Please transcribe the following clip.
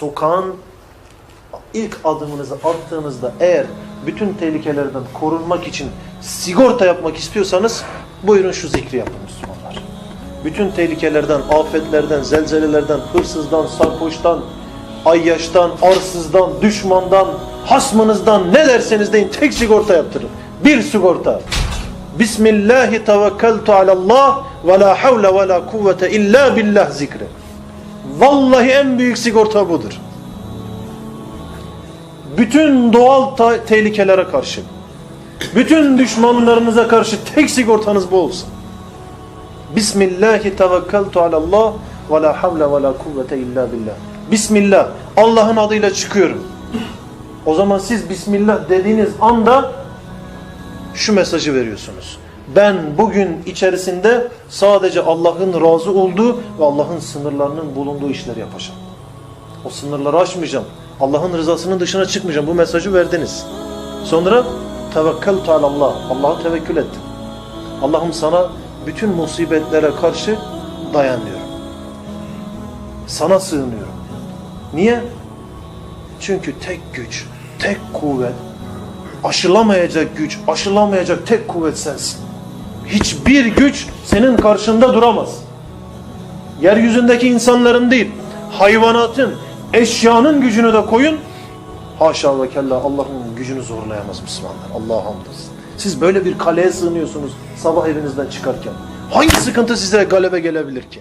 sokağın ilk adımınızı attığınızda eğer bütün tehlikelerden korunmak için sigorta yapmak istiyorsanız buyurun şu zikri yapın Müslümanlar. Bütün tehlikelerden, afetlerden, zelzelelerden, hırsızdan, sarhoştan, ayyaştan, arsızdan, düşmandan, hasmınızdan ne derseniz deyin tek sigorta yaptırın. Bir sigorta. Bismillahi tevekkeltu alallah ve la havle ve la kuvvete illa billah zikri. Vallahi en büyük sigorta budur. Bütün doğal tehlikelere karşı, bütün düşmanlarınıza karşı tek sigortanız bu olsun. Bismillahi tevekkeltu alallah ve la havle ve la kuvvete illa billah. Bismillah. Allah'ın adıyla çıkıyorum. O zaman siz Bismillah dediğiniz anda şu mesajı veriyorsunuz. Ben bugün içerisinde sadece Allah'ın razı olduğu ve Allah'ın sınırlarının bulunduğu işleri yapacağım. O sınırları aşmayacağım. Allah'ın rızasının dışına çıkmayacağım. Bu mesajı verdiniz. Sonra tevekkeltu alallah. Allah'a tevekkül ettim. Allah'ım sana bütün musibetlere karşı dayanıyorum. Sana sığınıyorum. Niye? Çünkü tek güç, tek kuvvet, aşılamayacak güç, aşılamayacak tek kuvvet sensin. Hiçbir güç senin karşında duramaz. Yeryüzündeki insanların değil, hayvanatın, eşyanın gücünü de koyun. Haşa ve kella Allah'ın gücünü zorlayamaz Müslümanlar. Allah'a hamdolsun. Siz böyle bir kaleye sığınıyorsunuz sabah evinizden çıkarken. Hangi sıkıntı size galebe gelebilir ki?